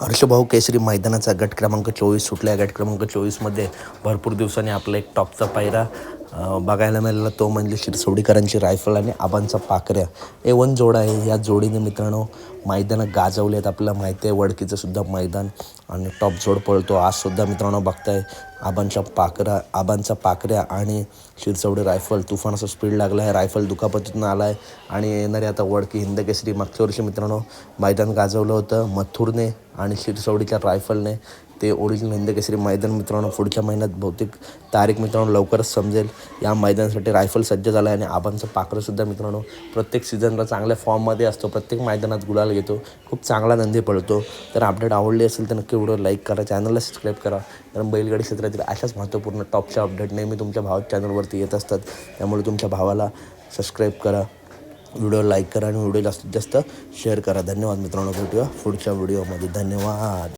हर्षभाऊ केसरी मैदानाचा गट क्रमांक चोवीस सुटला आहे गट क्रमांक चोवीसमध्ये भरपूर दिवसांनी आपला एक टॉपचा पायरा बघायला मिळाला. तो म्हणजे शिरसोडीकरांची रायफल आणि आबांचा पाकऱ्या. ए वन जोडा आहे. या जोडीने मित्रांनो मैदानं गाजवले आहेत आपल्याला माहिती आहे. वडकीचं सुद्धा मैदान आणि टॉप जोड पळतो. आजसुद्धा मित्रांनो बघताय आबांच्या पाकरा आबांचा पाकऱ्या आणि शिरसवडी रायफल तुफान असं स्पीड लागला आहे रायफल दुखापतीतून आला आहे आणि येणारे आता वडकी हिंदकेसरी मागच्या वर्षी मित्रांनो मैदान गाजवलं होतं. मथुरने आणि शिरसवडीच्या रायफलने ते ओरिजिनल हिंदकेसरी मैदान मित्रांनो पुढच्या महिन्यात बहुतेक तारीख मित्रांनो लवकरच समजेल. या मैदानासाठी रायफल सज्ज झाला आहे आणि आबांचं पाखरंसुद्धा मित्रांनो प्रत्येक सीझनला चांगल्या फॉर्ममध्ये असतो. प्रत्येक मैदानात गुलाल घेतो. खूप चांगला नंदी पडतो तर अपडेट आवडली असेल तर नक्की व्हिडिओ लाईक करा. चॅनलला सबस्क्राईब करा. कारण बैलगाडी क्षेत्रातील अशाच महत्त्वपूर्ण टॉपच्या अपडेट नेहमी तुमच्या भावात चॅनलवरती येत असतात. त्यामुळे तुमच्या भावाला सबस्क्राईब करा. व्हिडिओ लाईक करा आणि व्हिडिओ जास्तीत जास्त शेअर करा. धन्यवाद मित्रांनो. भेटूया पुढच्या व्हिडिओमध्ये. धन्यवाद.